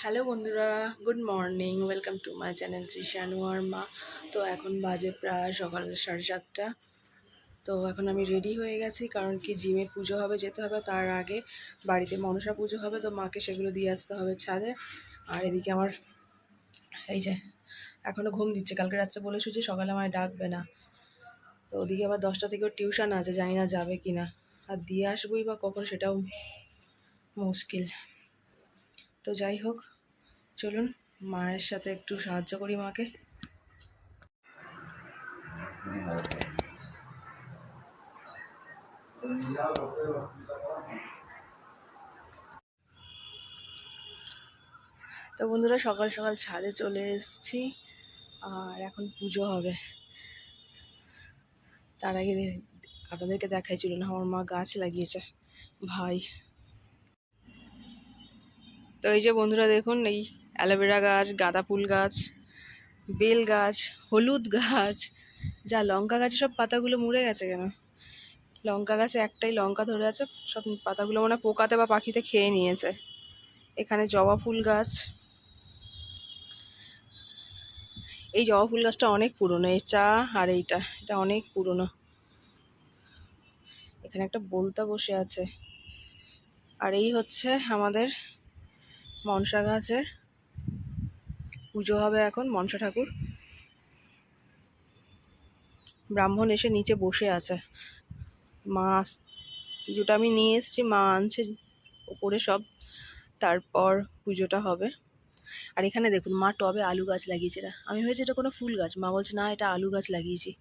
Hello বন্ধুরা, good morning, welcome to my channel Trishanu মা তো এখন বাজে প্রায় সকাল সাড়ে সাতটা। তো এখন আমি রেডি হয়ে গেছি, কারণ কি জিমে পুজো হবে, যেতে হবে, তার আগে বাড়িতে মনসা পুজো হবে, তো মাকে সেগুলো দিয়ে আসতে হবে ছাদে। আর এদিকে আমার, এই যে এখনও ঘুম দিচ্ছে, কালকে রাত্রে বলে শুয়েছি সকালে আমায় ডাকবে না। তো ওদিকে আবার দশটা থেকে টিউশন আছে, জানি না যাবে কি না আর দিয়ে আসবোই বা কখন সেটাও মুশকিল। তো যাই হোক, চলুন, মায়ের সাথে একটু সাহায্য করি মাকে। তো বন্ধুরা, সকাল সকাল ছাদে চলে এসেছি, আর এখন পুজো হবে। তার আগে আপনাদেরকে দেখাই, চলুন, আমার মা গাছ লাগিয়েছে। ভাই তো এই যে বন্ধুরা দেখুন, এই অ্যালোভেরা গাছ, গাঁদা ফুল গাছ, বেল গাছ, হলুদ গাছ, যা লঙ্কা গাছে সব পাতাগুলো মুড়ে গেছে কেন? লঙ্কা গাছে একটাই লঙ্কা ধরে আছে, সব পাতাগুলো মনে পোকাতে বা পাখিতে খেয়ে নিয়েছে। এখানে জবা ফুল গাছ। এই জবা ফুল গাছটা অনেক পুরনো, এই চা আর এইটা, এটা অনেক পুরনো। এখানে একটা বলতা বসে আছে। আর এই হচ্ছে আমাদের মনসা গাছে পুজো হবে এখন মনসা ঠাকুর। ব্রাহ্মণ এসে নিচে বসে আছে। মা আস- কিছুটা আমি নিয়ে এসেছি, মা আনছে ওপরে সব। তারপর পুজোটা হবে। আর এখানে দেখুন, মা টবে আলু গাছ লাগিয়েছে আমি ভেবেছি এটা কোনো ফুল গাছ। মা বলছে, না, এটা আলু গাছ লাগিয়েছি।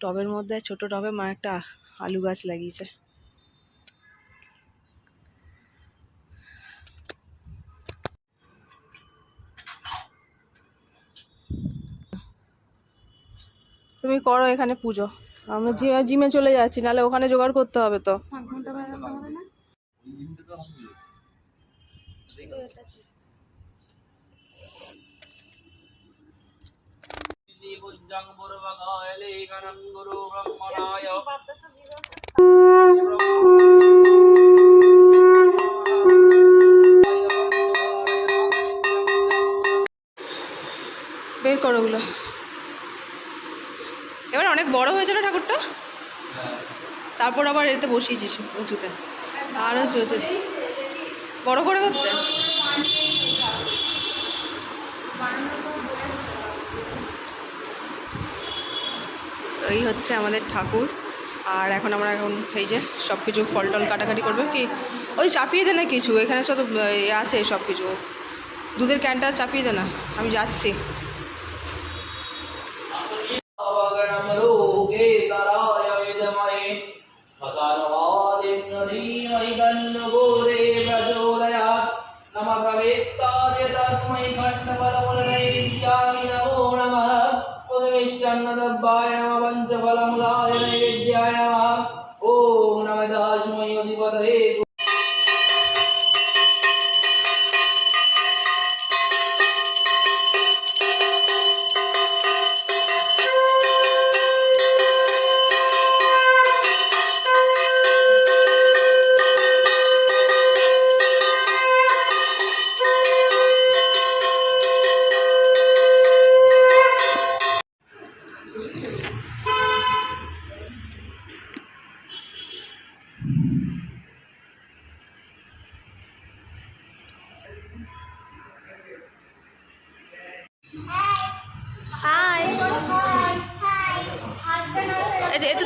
টবের মধ্যে, ছোট টবে মা একটা আলু গাছ লাগিয়েছে। তুমি করো এখানে পুজো। আমি জিমে চলে যাচ্ছি নাহলে ওখানে জোগাড় করতে হবে তো। বের করো ওগুলো। এবার অনেক বড় হয়েছে না ঠাকুরটা। তারপর আবার এতে বসিয়েছিস উঁচুতে। আরও চলছে বড় করে করতে? এই হচ্ছে আমাদের ঠাকুর। আর এখন আমরা এখন এই যে সব কিছু ফল টল কাটাকাটি করবে। কি? ওই চাপিয়ে দে না কিছু, এখানে এ, আছে সব কিছু দুধের ক্যানটা চাপিয়ে দে না, আমি যাচ্ছি। ஜன்னதத்பாய பஞ்சபலமுதா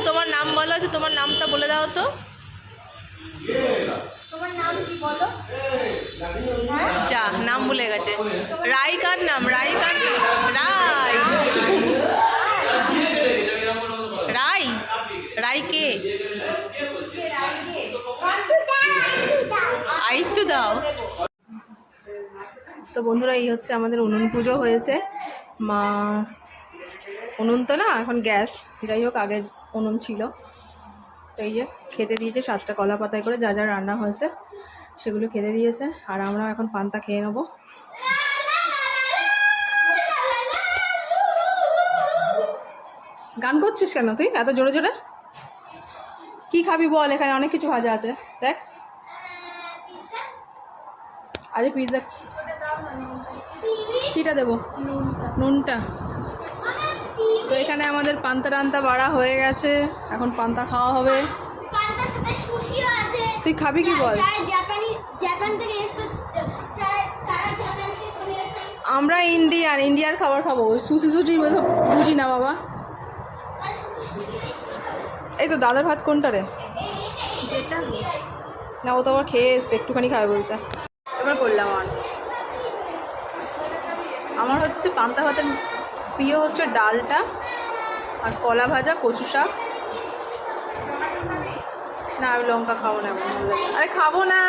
তোমার নাম বলো তোমার নামটা বলে দাও তো তোমার নাম কি বলো যা নাম ভুলে গেছে রাই কার নাম রাই কার রাই রাই রাই কে? আইটু দাও। তো বন্ধুরা এই হচ্ছে আমাদের উনুন পুজো হয়েছে। মা উনুন তো না এখন গ্যাস। যাই হোক আগে উনুন ছিল। তো এই যে খেতে দিয়েছে সাতটা কলা পাতায় করে যা যা রান্না হয়েছে সেগুলো খেতে দিয়েছে। আর আমরা এখন পান্তা খেয়ে নেব। গান করছিস কেন তুই? এত জোরে জোরে? কি খাবি বল এখানে অনেক কিছু ভাজা আছে। দেখ। আরে পিৎজা কিটা দেবো? নুনটা। তো এখানে আমাদের পান্তা টান্তা বাড়া হয়ে গেছে। এখন পান্তা খাওয়া হবে। তুই খাবি কি বল? আমরা ইন্ডিয়ান ইন্ডিয়ার খাবার খাব। সুশি সুশি বুঝি না বাবা। এই তো দাদার ভাত কোনটা রে? না, ও তো আবার খেয়ে এসছে, একটুখানি খাবে বলছে। এবার করলাম আর। আমার হচ্ছে পান্তা ভাতের প্রিয় হচ্ছে ডালটা আর কলা ভাজা, কচু শাক। না, আমি লঙ্কা খাব না। আরে খাব না!